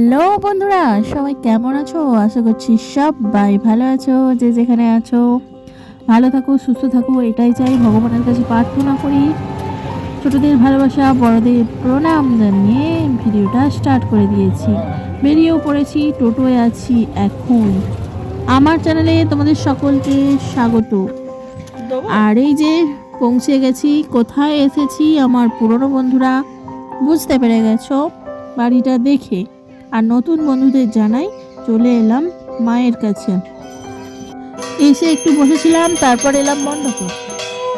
Hello বন্ধুরা, সবাই কেমন আছো? আশা করছি সবাই ভালো আছো, যে যেখানে আছো। ভালো থাকো, সুস্থ থাকো, এটাই চাই। ভগবানের কাছে প্রার্থনা করি। ছোটদের ভালোবাসা, বড়দের প্রণাম জানিয়ে ভিডিওটা স্টার্ট করে দিয়েছি। বেরিয়েও পড়েছি, টোটোয় আছি এখন। আমার চ্যানেলে তোমাদের সকলকে স্বাগত। আর এই যে পৌঁছে গেছি, কোথায় এসেছি আমার পুরনো বন্ধুরা বুঝতে পেরে গেছো? বাড়িটা দেখে। আর নতুন বন্ধুদের জানাই চলে এলাম মায়ের কাছে। এসে একটু বসেছিলাম, তারপর এলাম মণ্ডপে।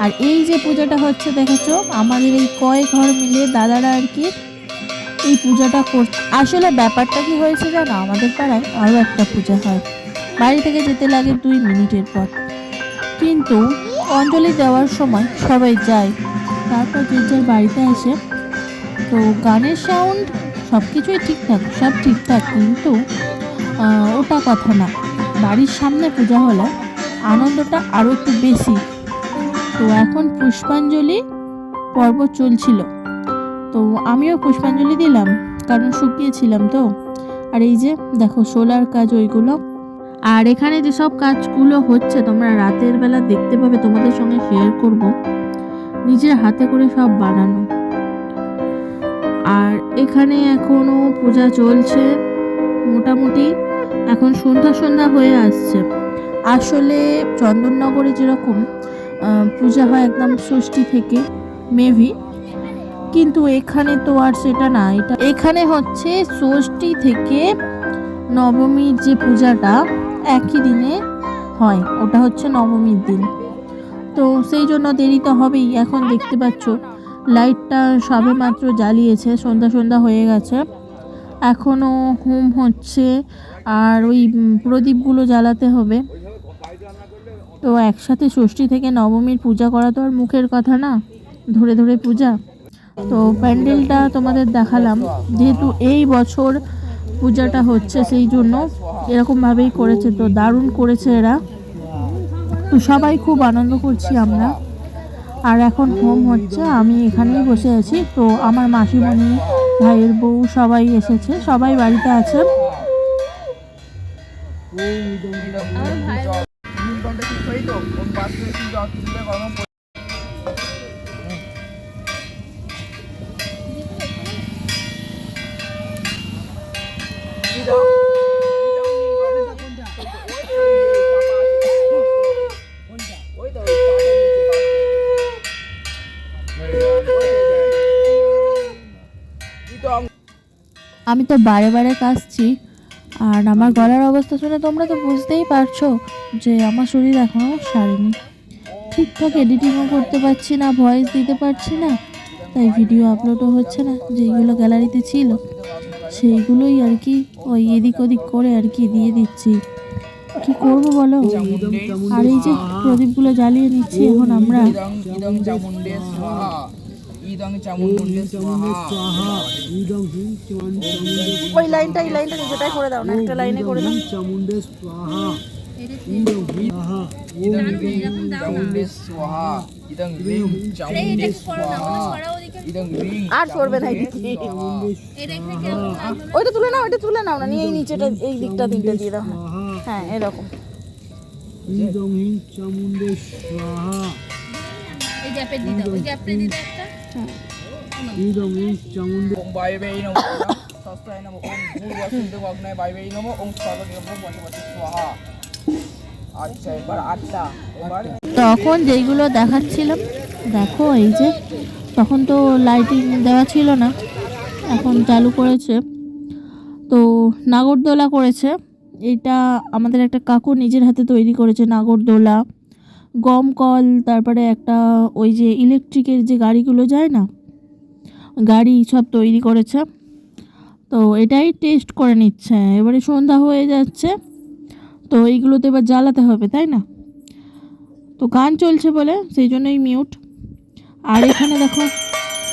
আর এই যে পূজাটা হচ্ছে, দেখেছ? আমাদের এই কয় ঘর মিলে দাদারা আর কি এই পূজাটা কর, আসলে ব্যাপারটা কি হয়েছে জানো? আমাদের পাড়ায় আরও একটা পূজা হয়। বাড়ি থেকে যেতে লাগে দুই মিনিটের পর। কিন্তু অঞ্জলি দেওয়ার সময় সবাই যায়। তারপর যে যার বাড়িতে আসে, তো গানের সাউন্ড সব কিছুই ঠিকঠাক সব ঠিকঠাক কিন্তু ওটা কথা না। বাড়ির সামনে পূজা হলে আনন্দটা আরও একটু বেশি। তো এখন পুষ্পাঞ্জলি পর্ব চলছিল। তো আমিও পুষ্পাঞ্জলি দিলাম, কারণ শুকিয়েছিলাম তো। আর এই যে, দেখো, সোলার কাজ ওইগুলো। আর এখানে যেসব কাজগুলো হচ্ছে, তোমরা রাতের বেলা দেখতে পাবে, তোমাদের সঙ্গে শেয়ার করব। নিজের হাতে করে সব বানানো। আর এখানে এখনও পূজা চলছে। মোটামুটি এখন সন্ধ্যা সন্ধ্যা হয়ে আসছে। আসলে চন্দননগরে যেরকম পূজা হয় একদম ষষ্ঠী থেকে মেভি কিন্তু এখানে তো আর সেটা না, এটা এখানে হচ্ছে ষষ্ঠী থেকে নবমীর যে পূজাটা একই দিনে হয়, ওটা হচ্ছে নবমীর দিন। তো সেই জন্য দেরি তো হবেই, এখন দেখতে পাচ্ছ। লাইটটা সবে মাত্র জ্বালিয়েছে, সন্ধ্যা সন্ধ্যা হয়ে গেছে। এখনও হোম হচ্ছে, আর ওই প্রদীপগুলো জ্বালাতে হবে। তো একসাথে ষষ্ঠী থেকে নবমীর পূজা করা তো আর মুখের কথা না, ধরে ধরে পূজা। তো প্যান্ডেলটা তোমাদের দেখালাম, যেহেতু এই বছর পূজাটা হচ্ছে সেই জন্য এরকমভাবেই করেছে, তো দারুণ করেছে এরা। তো সবাই খুব আনন্দ করছি আমরা। আর এখন হোম হচ্ছে, আমি এখানেই বসে আছি। তো আমার মাসিমণি, ভাইয়ের বউ সবাই এসেছে, সবাই বাড়িতে আছে। আমি তো বারে বারে কাশছি, আর আমার গলার অবস্থা শুনে তোমরা তো বুঝতেই পারছ যে আমার শরীর এখনও সারেনি। ঠিকঠাক এডিটিংও করতে পারছি না ভয়েস দিতে পারছি না, তাই ভিডিও আপলোডও হচ্ছে না, যেইগুলো গ্যালারিতে ছিল, সেইগুলোই আর কি ওই এদিক ওদিক করে আর কি দিয়ে দিচ্ছি। কি করব বলো? আর এই যে প্রদীপগুলো জ্বালিয়ে নিচ্ছি এখন আমরা ইদং ইদং চামুণ্ডে স্বাহা। ইদং ওই লাইনটা এই লাইনটা নিজেটাই করে দাও না একটা লাইনে করে দাও। চামুণ্ডে স্বাহা ইদং স্বাহা ইদং চামুণ্ডে স্বাহা ইদং রিং চামুণ্ডে স্বাহা আর সরবে না ওইটা তুলে নাও ওইটা তুলে নাও না নিয়ে এই নিচেটা এই দিকটা তিনটে দিয়ে দাও। হ্যাঁ এরকম। ইদং হিং চামুণ্ডে স্বাহা। আচ্ছা এবার আটটা এবার তখন যেইগুলো দেখাচ্ছিলাম দেখো এই যে তখন তো লাইটিং দেওয়া ছিল না এখন চালু করেছে। তো নাগরদোলা করেছে এটা আমাদের একটা কাকু নিজের হাতে তৈরি করেছে নাগরদোলা। গম কল, তারপরে একটা ওই যে ইলেকট্রিকের যে গাড়িগুলো যায় না, গাড়ি সব তৈরি করেছে। তো এটাই টেস্ট করে নিচ্ছে। এবারে সন্ধ্যা হয়ে যাচ্ছে, তো এইগুলো তো এবার জ্বালাতে হবে, তাই না? তো গান চলছে বলে, সেই জন্যই মিউট আর এখানে দেখো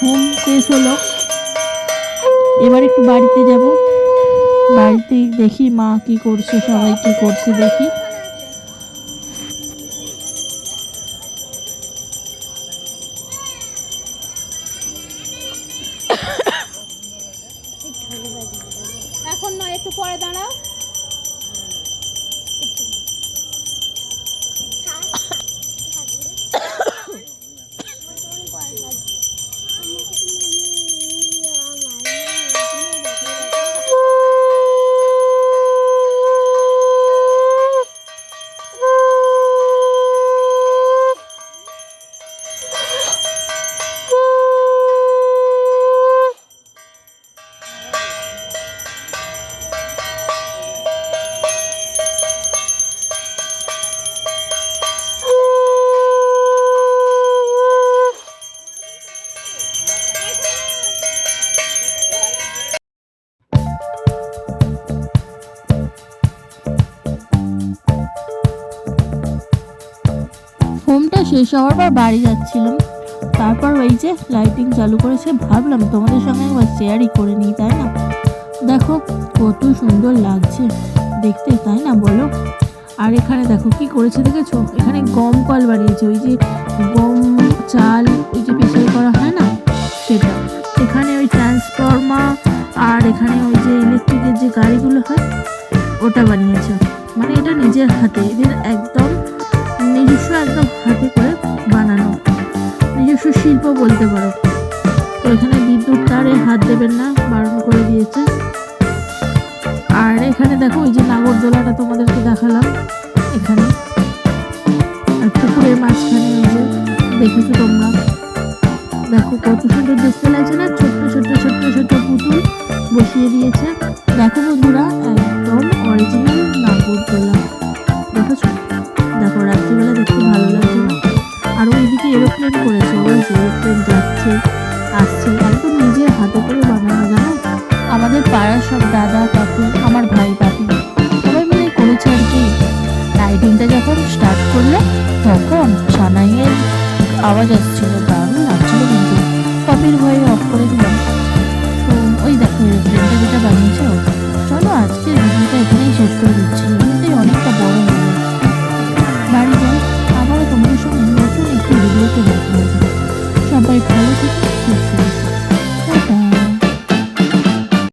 হোম শেষ হলো। এবার একটু বাড়িতে যাব। বাড়িতে দেখি মা কি করছে, সবাই কি করছে দেখি। নয় একটু পরে দাঁড়াও। হোমটা শেষ হওয়ার পর বাড়ি যাচ্ছিলাম। তারপর ওই যে লাইটিং চালু করেছে, ভাবলাম তোমাদের সঙ্গে একবার শেয়ারই করে নিই, তাই না? দেখো, কত সুন্দর লাগছে দেখতে, তাই না বলো? আর এখানে দেখো, কি করেছে দেখেছ? এখানে গম কল বানিয়েছে, ওই যে গম, চাল ওই যে পেশাই করা হয় না? সেটা। এখানে ওই ট্রান্সফর্মার আর এখানে ওই যে ইলেকট্রিকের যে গাড়িগুলো হয়, ওটা বানিয়েছে। মানে এটা নিজের হাতে, এদের একদম নিজস্ব একদম হাতে করে বানানো। নিজস্ব শিল্প বলতে পারো। তো এখানে বিদ্যুৎ তারে হাত দেবেন না, বারণ করে দিয়েছে। আর এখানে দেখো, ওই যে নাগরদোলাটা তোমাদেরকে 关键是轻